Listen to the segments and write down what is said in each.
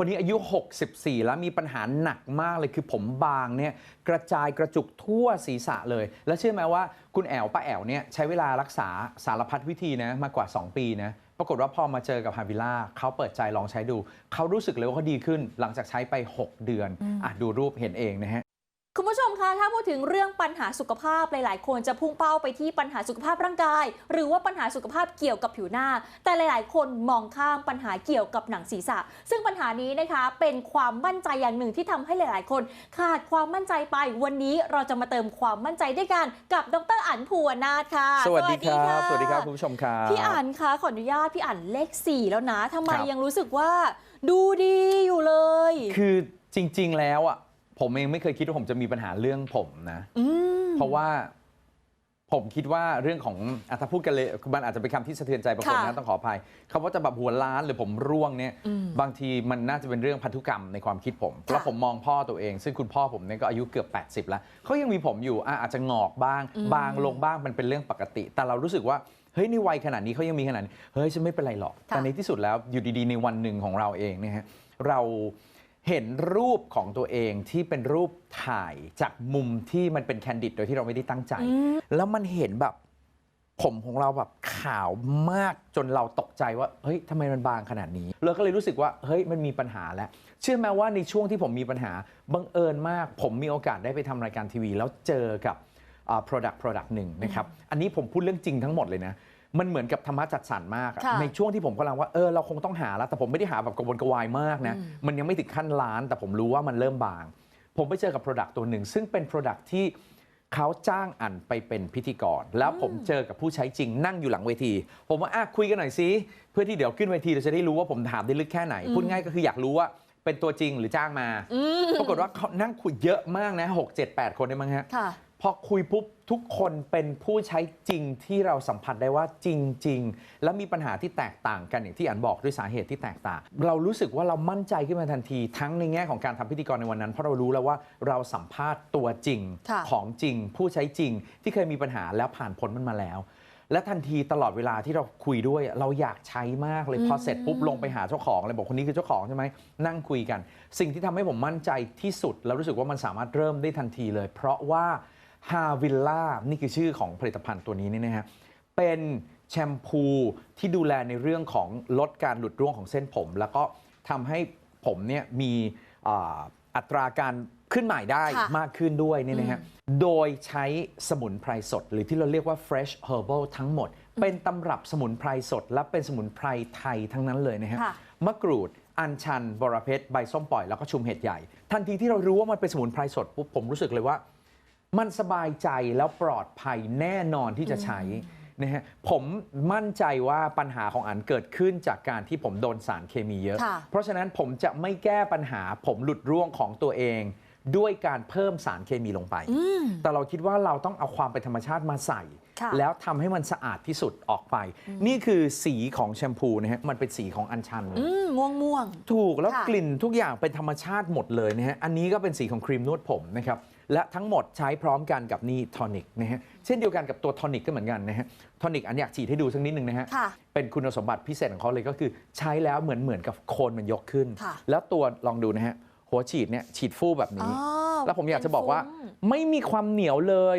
คนนี้อายุ 64 แล้วมีปัญหาหนักมากเลยคือผมบางเนี่ยกระจายกระจุกทั่วศีรษะเลย แล้วเชื่อไหมว่าคุณแอลป้าแอลเนี่ยใช้เวลารักษาสารพัดวิธีนะมากกว่า 2 ปีนะปรากฏว่าพอมาเจอกับฮาวิล่าเขาเปิดใจลองใช้ดู เขารู้สึกเลยว่าเขาดีขึ้นหลังจากใช้ไป 6 เดือนอะดูรูปเห็นเองนะฮะ คุณผู้ชมคะถ้าพูดถึงเรื่องปัญหาสุขภาพหลาย ๆ คนจะพุ่งเป้าไปที่ปัญหาสุขภาพร่างกาย หรือว่าปัญหาสุขภาพเกี่ยวกับผิวหน้า แต่หลาย ๆ คนมองข้ามปัญหาเกี่ยวกับหนังศีรษะ ซึ่งปัญหานี้นะคะเป็นความมั่นใจอย่างหนึ่งที่ทำให้หลาย ๆ คน ขาดความมั่นใจไปวันนี้เราจะมาเติมความมั่นใจด้วยกันกับดรอั๋นภูวนาถค่ะ สวัสดีครับะสวัสดีครับคุณผู้ชมครับพี่อั๋นคะขออนุญาตพี่อั๋นเลขสี่แล้วนะทำไมครับยังรู้สึกว่า ดูดีอยู่เลย คือจริง ๆ แล้วอะ ผมเองไม่เคยคิดว่าผมจะมีปัญหาเรื่องผมนะ อืม เพราะว่าผมคิดว่าเรื่องของอะถ้าพูดกันเลยมันอาจจะเป็นคำที่สะเทือนใจบางคนค่ะนะต้องขออภัยคำว่าจะแบบหัวล้านหรือผมร่วงเนี่ยอืมบางทีมันน่าจะเป็นเรื่องพันธุกรรมในความคิดผมค่ะแล้วผมมองพ่อตัวเอง ซึ่งคุณพ่อผมเนี่ยก็อายุเกือบ 80 แล้วเขายังมีผมอยู่อะอาจจะงอกบ้างอืมบางลงบ้างมันเป็นเรื่องปกติ แต่เรารู้สึกว่าเฮ้ยในวัยขนาดนี้เขายังมีขนาดนี้เฮ้ยฉันไม่เป็นไรหรอกค่ะ แต่ในที่สุดแล้วอยู่ดีๆ ในวันหนึ่งของเราเองเนี่ยฮะเรา เห็นรูปของตัวเองที่เป็นรูปถ่ายจากมุมที่มันเป็นแคนดิดโดยที่เราไม่ได้ตั้งใจอืมแล้วมันเห็นแบบ ผมของเราแบบขาวมากจนเราตกใจว่าเฮ้ยทำไมมันบางขนาดนี้เราก็เลยรู้สึกว่าเฮ้ยมันมีปัญหาแล้ว เชื่อไหมว่าในช่วงที่ผมมีปัญหาบังเอิญมาก ผมมีโอกาสได้ไปทำรายการทีวี แล้วเจอกับอ่า product product หนึ่งนะครับอันนี้ผมพูดเรื่องจริงทั้งหมดเลยนะ มันเหมือนกับธรรมะจัดสรรมากอะค่ะในช่วงที่ผมกำลังว่าเออเราคงต้องหาแล้วแต่ผมไม่ได้หาแบบกระวนกระวายมากนะอืม มันยังไม่ถึงขั้นล้าน แต่ผมรู้ว่ามันเริ่มบาง ผมไปเจอกับ Product ตัวหนึ่ง ซึ่งเป็น Product ที่เขาจ้างอันไปเป็นพิธีกร แล้วผมเจอกับผู้ใช้จริงนั่งอยู่หลังเวที ผมว่าอะคุยกันหน่อยสิเพื่อที่เดี๋ยวขึ้นเวทีเราจะได้รู้ว่าผมถามได้ลึกแค่ไหนพูดง่ายก็คืออยากรู้ว่าเป็นตัวจริงหรือจ้างมาอืมปรากฏว่าเขานั่งคุยเยอะมากนะหกเจ็ดแปดคนได้มั้งฮะ ค่ะ พอคุยปุ๊บทุกคนเป็นผู้ใช้จริงที่เราสัมผัสได้ว่าจริง ๆ และมีปัญหาที่แตกต่างกันอย่างที่อันบอกด้วยสาเหตุที่แตกต่าง เรารู้สึกว่าเรามั่นใจขึ้นมาทันที ทั้งในแง่ของการทำพิธีกรในวันนั้น เพราะเรารู้แล้วว่าเราสัมภาษณ์ตัวจริงค่ะของจริง ผู้ใช้จริงที่เคยมีปัญหาแล้วผ่านพ้นมันมาแล้วและทันทีตลอดเวลาที่เราคุยด้วย เราอยากใช้มากเลยพอเสร็จปุ๊บลงไปหาเจ้าของเลยบอกคนนี้คือเจ้าของใช่ไหมนั่งคุยกัน สิ่งที่ทำให้ผมมั่นใจที่สุด แล้วรู้สึกว่ามันสามารถเริ่มได้ทันทีเลย เพราะว่า ฮาวิลล่านี่คือชื่อของผลิตภัณฑ์ตัวนี้นี่นะฮะเป็นแชมพูที่ดูแลในเรื่องของลดการหลุดร่วงของเส้นผม แล้วก็ทำให้ผมเนี่ยมีอ่าอัตราการขึ้นใหม่ได้ค่ะมากขึ้นด้วยเนี่ยนะฮะ โดยใช้สมุนไพรสด หรือที่เราเรียกว่า fresh herbal ทั้งหมด เป็นตำรับสมุนไพรสด และเป็นสมุนไพรไทยทั้งนั้นเลยนะฮะค่ะมะกรูด อัญชัน บรเพชร ใบส้มปล่อย แล้วก็ชุมเห็ดใหญ่ ทันทีที่เรารู้ว่ามันเป็นสมุนไพรสดปุ๊บผมรู้สึกเลยว่า มันสบายใจแล้วปลอดภัยแน่นอนที่จะใช้นะฮะผมมั่นใจว่าปัญหาของอันเกิดขึ้นจากการที่ผมโดนสารเคมีเยอะ ค่ะ เพราะฉะนั้นผมจะไม่แก้ปัญหาผมหลุดร่วงของตัวเอง ด้วยการเพิ่มสารเคมีลงไป อืม แต่เราคิดว่าเราต้องเอาความเป็นธรรมชาติมาใส่ ค่ะ แล้วทำให้มันสะอาดที่สุดออกไป นี่คือสีของแชมพูนะฮะมันเป็นสีของอัญชันอืมม่วงม่วง ถูกแล้วค่ะ กลิ่นทุกอย่างเป็นธรรมชาติหมดเลยนะฮะอันนี้ก็เป็นสีของครีมนวดผมนะครับ และทั้งหมดใช้พร้อมกันกับนี่ทอนิกนะฮะเช่นเดียวกันกับตัวทอนิกก็เหมือนกันนะฮะทอนิกอันอยากฉีดให้ดูสักนิดนึงนะฮะค่ะเป็นคุณสมบัติพิเศษของเขาเลยก็คือใช้แล้วเหมือนเหมือนกับโคนมันยกขึ้นค่ะแล้วตัวลองดูนะฮะหัวฉีดเนี่ยฉีดฟู่แบบอ๋นี้อแล้วผมอยากจะบอกว่าเป็นฟุ้งไม่มีความเหนียวเลย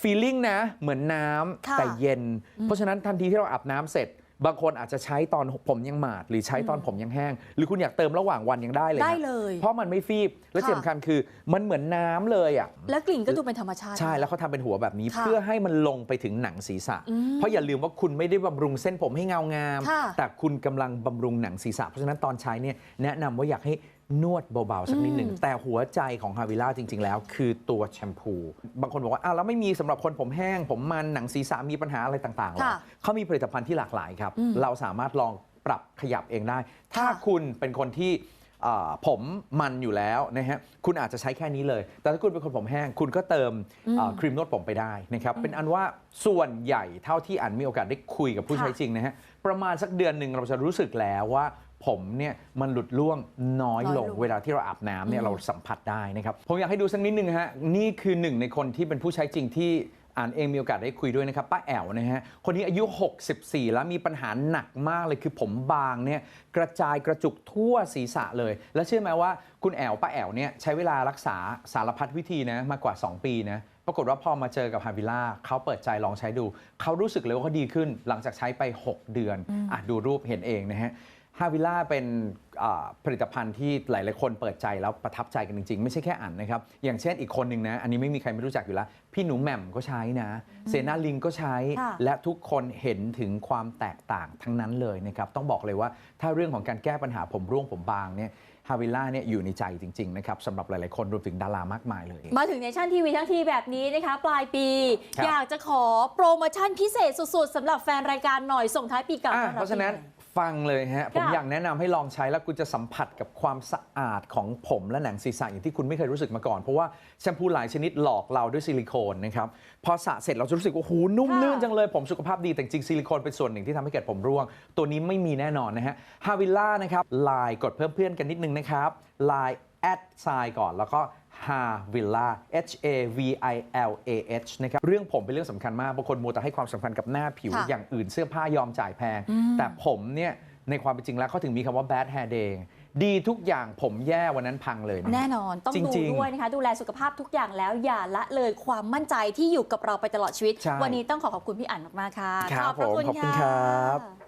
ฟีลลิ่งนะเหมือนน้ำค่ะแต่เย็น เพราะฉะนั้นทันทีที่เราอาบน้ำเสร็จ บางคนอาจจะใช้ตอนผมยังหมาด หรือใช้ตอนผมยังแห้ง หรือคุณอยากเติมระหว่างวันยังได้เลยนะได้เลย เพราะมันไม่ฟีบและค่ะที่สำคัญคือมันเหมือนน้ำเลยอะแล้วกลิ่นก็ดูเป็นธรรมชาติ ใช่แล้วเขาทำเป็นหัวแบบนี้ ค่ะเพื่อให้มันลงไปถึงหนังศีรษะ อืมเพราะอย่าลืมว่าคุณไม่ได้บำรุงเส้นผมให้เงางาม ค่ะ แต่คุณกำลังบำรุงหนังศีรษะเพราะฉะนั้นตอนใช้เนี่ยแนะนำว่าอยากให้ นวดเบาๆสักนิดหนึ่งอืมแต่หัวใจของฮาวิล่าจริง ๆ แล้ว คือตัวแชมพู บางคนบอกว่าอ้าวแล้วไม่มีสำหรับคนผมแห้ง ผมมันหนังศีรษะมีปัญหาอะไรต่างๆหรอค่ะเขามีผลิตภัณฑ์ที่หลากหลายครับอืมเราสามารถลองปรับขยับเองได้ ถ้าค่ะคุณเป็นคนที่อ่าผมมันอยู่แล้วนะฮะ คุณอาจจะใช้แค่นี้เลย แต่ถ้าคุณเป็นคนผมแห้ง คุณก็เติมอ่าครีมนวดผมไปได้นะครับ เป็นอันว่าส่วนใหญ่เท่าที่อันมีโอกาสได้คุยกับผู้ค่ะใช้จริงนะฮะ ประมาณสักเดือนหนึ่งเราจะรู้สึกแล้วว่า ผมเนี่ยมันหลุดร่วงน้อยลงน้อยลง เวลาที่เราอาบน้ำเนี่ยอืมเราสัมผัสได้นะครับผมอยากให้ดูสักนิดนึงฮะนี่คือหนึ่งในคนที่เป็นผู้ใช้จริงที่อ่านเองมีโอกาสได้คุยด้วยนะครับป้าแอ๋วนะฮะคนนี้อายุ 64 แล้วมีปัญหาหนักมากเลยคือผมบางเนี่ยกระจายกระจุกทั่วศีรษะเลย แล้วเชื่อไหมว่าคุณแอ๋วป้าแอ๋วเนี่ยใช้เวลารักษาสารพัดวิธีนะมากกว่า 2 ปีนะปรากฏว่าพอมาเจอกับฮาวิล่าเขาเปิดใจลองใช้ดู เขารู้สึกเลยว่าเขาดีขึ้นหลังจากใช้ไป 6 เดือนอะดูรูปเห็นเองนะฮะ ฮาวิล่าเป็นอ่าผลิตภัณฑ์ที่หลาย ๆ คนเปิดใจแล้วประทับใจกันจริง ๆ ไม่ใช่แค่อ่านนะครับ อย่างเช่นอีกคนหนึ่งนะ อันนี้ไม่มีใครไม่รู้จักอยู่แล้ว พี่หนูแหม่มก็ใช้นะ เซนาลิงก็ใช้ค่ะและทุกคนเห็นถึงความแตกต่างทั้งนั้นเลยนะครับ ต้องบอกเลยว่าถ้าเรื่องของการแก้ปัญหาผมร่วงผมบางเนี่ยฮาวิล่าเนี่ยอยู่ในใจจริง ๆ นะครับสำหรับหลาย ๆ คนรวมถึงดารามากมายเลย มาถึงเนชั่นทีวีทั้งทีแบบนี้นะคะ ปลายปีครับอยากจะขอโปรโมชั่นพิเศษสุด ๆสำหรับแฟนรายการหน่อยส่งท้ายปีเก่าอะต้อนบเพราะฉะนั้นปีใหม่ ฟังเลยฮะ ผมค่ะอยากแนะนำให้ลองใช้แล้วคุณจะสัมผัสกับความสะอาดของผมและหนังศีรษะอย่างที่คุณไม่เคยรู้สึกมาก่อน เพราะว่าแชมพูหลายชนิดหลอกเราด้วยซิลิโคนนะครับ พอสระเสร็จเราจะรู้สึกว่าโอ้โหนุ่มค่ะลื่นจังเลยผมสุขภาพดีแต่จริงๆซิลิโคนเป็นส่วนหนึ่งที่ทำให้เกิดผมร่วง ตัวนี้ไม่มีแน่นอนนะฮะฮาวิล่านะครับไลน์กดเพิ่มเพื่อนกันนิดนึงนะครับไลน์ แอดไซน์ก่อนแล้วก็ฮาวิลล่า H A V I L A H นะครับเรื่องผมเป็นเรื่องสำคัญมากบางคนมัวแต่ให้ความสำคัญกับหน้าผิวค่ะอย่างอื่นเสื้อผ้ายอมจ่ายแพง แต่ผมเนี่ยในความเป็นจริงแล้วเขาถึงมีคำว่า bad hair day ดีทุกอย่างผมแย่วันนั้นพังเลยนะ แน่นอนต้องจดูริงๆด้วยนะคะ ดูแลสุขภาพทุกอย่างแล้วอย่าละเลยความมั่นใจที่อยู่กับเราไปตลอดชีวิต ใช่วันนี้ต้องขอขอบคุณพี่อั๋นมากๆค่ะครับพะผมขอบคุณครับะ